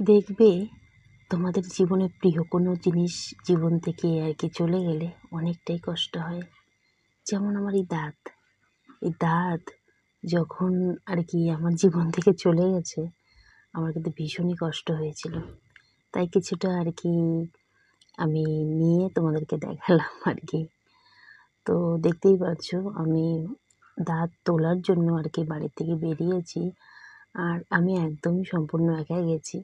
দেখবে তোমাদের জীবনে প্রিয় কোনো জিনিস জীবন থেকে আর কি চলে গেলে অনেকটাই কষ্ট হয়। যেমন আমার এই দাঁত। এই দাঁত যখন আর কি আমার জীবন থেকে চলে গেছে, আমার কিন্তু ভীষণই কষ্ট হয়েছিল। তাই কিছুটা আর কি আমি নিয়ে তোমাদেরকে দেখালাম আর কি তো দেখতেই পাচ্ছ, আমি দাঁত তোলার জন্য আর কি বাড়ি থেকে বেরিয়েছি। আর আমি একদমই সম্পূর্ণ একাই গেছি।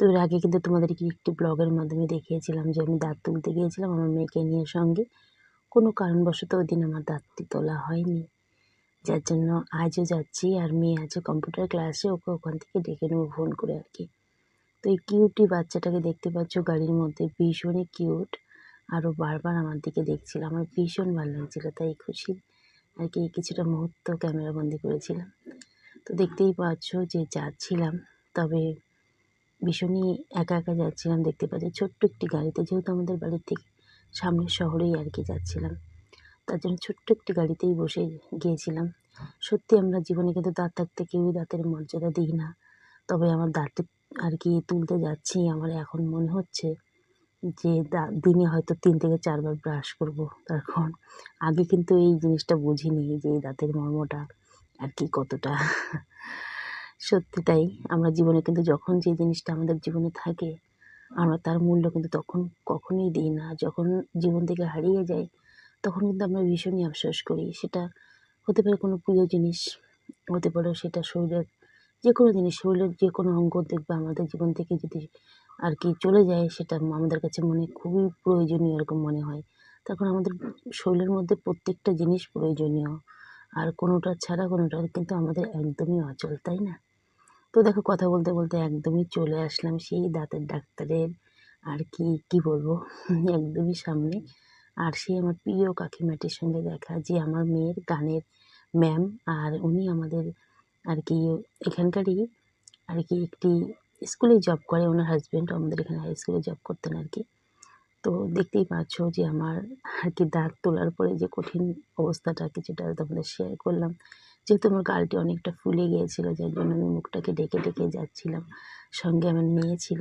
তো এর আগে কিন্তু তোমাদেরকে একটি ব্লগের মাধ্যমে দেখিয়েছিলাম যে আমি দাঁত তুলতে গিয়েছিলাম আমার মেয়েকে নিয়ে সঙ্গে। কোনো কারণবশত ওই দিন আমার দাঁতটি তোলা হয়নি। যার জন্য আজও যাচ্ছি আর মেয়ে আছে কম্পিউটার ক্লাসে, ওকে ওখান থেকে ডেকে নেব ফোন করে আর কি। তো এই কিউটি বাচ্চাটাকে দেখতে পাচ্ছ গাড়ির মধ্যে, ভীষণই কিউট। আরও বারবার আমার দিকে দেখছিল, আমার ভীষণ ভালো লাগছিল, তাই খুশি আর কি কিছুটা মুহূর্ত ক্যামেরা বন্দি করেছিলাম। তো দেখতেই পাচ্ছ যে যাচ্ছিলাম, তবে ভীষণই একা একা যাচ্ছিলাম দেখতে পাচ্ছি। ছোট্ট একটি গাড়িতে, যেহেতু আমাদের বাড়ির থেকে সামনের শহরেই আর কি যাচ্ছিলাম, তার জন্য ছোট্ট একটি গাড়িতেই বসে গিয়েছিলাম। সত্যি আমরা জীবনে কিন্তু দাঁত থাকতে কেউই দাঁতের মর্যাদা দিই না, তবে আমার দাঁতটি আর কি তুলতে যাচ্ছি, আমার এখন মনে হচ্ছে যে দিনে হয়তো তিন থেকে চারবার ব্রাশ করব, তখন আগে কিন্তু এই জিনিসটা বুঝিনি যে এই দাঁতের মর্মটা আর কি কতটা। সত্যি তাই। আমরা জীবনে কিন্তু যখন যে জিনিসটা আমাদের জীবনে থাকে, আমরা তার মূল্য কিন্তু তখন কখনোই দিই না। যখন জীবন থেকে হারিয়ে যায় তখন কিন্তু আমরা ভীষণই আফসোস করি। সেটা হতে পারে কোনো প্রিয় জিনিস, হতে পারে সেটা শরীরের যে কোনো জিনিস, শরীরের যে কোনো অঙ্গ দেখবে আমাদের জীবন থেকে যদি আর কি চলে যায়, সেটা আমাদের কাছে মনে খুবই প্রয়োজনীয় এরকম মনে হয়। তখন আমাদের শরীরের মধ্যে প্রত্যেকটা জিনিস প্রয়োজনীয়। আর কোনোটা ছাড়া কোনোটা কিন্তু আমাদের একদমই অচল, তাই না? তো দেখো কথা বলতে বলতে একদমই চলে আসলাম সেই দাঁতের ডাক্তারের আর কি কি বলব? একদমই সামনে। আর সে আমার প্রিয় কাকিমাটির সঙ্গে দেখা, যে আমার মেয়ের গানের ম্যাম। আর উনি আমাদের আর কি এখানকারই আর কি একটি স্কুলে জব করে। ওনার হাজব্যান্ড আমাদের এখানে হাই স্কুলে জব করতেন আর কি। তো দেখতেই পাচ্ছ যে আমার আর কি দাঁত তোলার পরে যে কঠিন অবস্থাটা কিছুটা তোমাদের শেয়ার করলাম। যেহেতু আমার গালটি অনেকটা ফুলে গিয়েছিল, যার জন্য আমি মুখটাকে ডেকে ডেকে যাচ্ছিলাম। সঙ্গে আমার মেয়ে ছিল।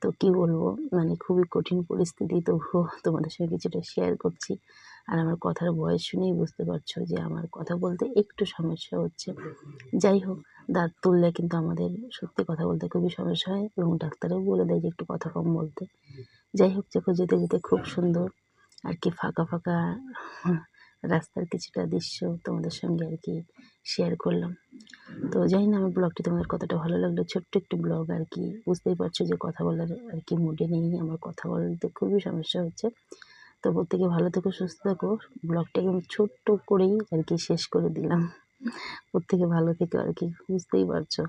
তো কী বলব মানে খুবই কঠিন পরিস্থিতি। তবুও তোমাদের সঙ্গে কিছুটা শেয়ার করছি। আর আমার কথার বয়স শুনেই বুঝতে পারছ যে আমার কথা বলতে একটু সমস্যা হচ্ছে। যাই হোক, দাঁত তুললে কিন্তু আমাদের সত্যি কথা বলতে খুবই সমস্যা হয় এবং ডাক্তারও বলে দেয় যে একটু কথা কম বলতে। যাই হোক, চোখে যেতে যেতে খুব সুন্দর। আর কি ফাঁকা ফাঁকা রাস্তার কিছুটা দৃশ্য তোমাদের সঙ্গে আর কি শেয়ার করলাম। তো জানি না, আমার ব্লগটি তোমাদের কতটা ভালো লাগল। ছোট্ট একটি ব্লগ আর কি। বুঝতেই পারছ যে কথা বলার আর কি মুডে নেই, আমার কথা বলতে খুবই সমস্যা হচ্ছে। তো প্রত্যেকে ভালো থেকো, সুস্থ থাকো। ব্লগটাকে আমি ছোট্ট করেই আর কি শেষ করে দিলাম। প্রত্যেকে ভালো থেকো আর কি, বুঝতেই পারছ।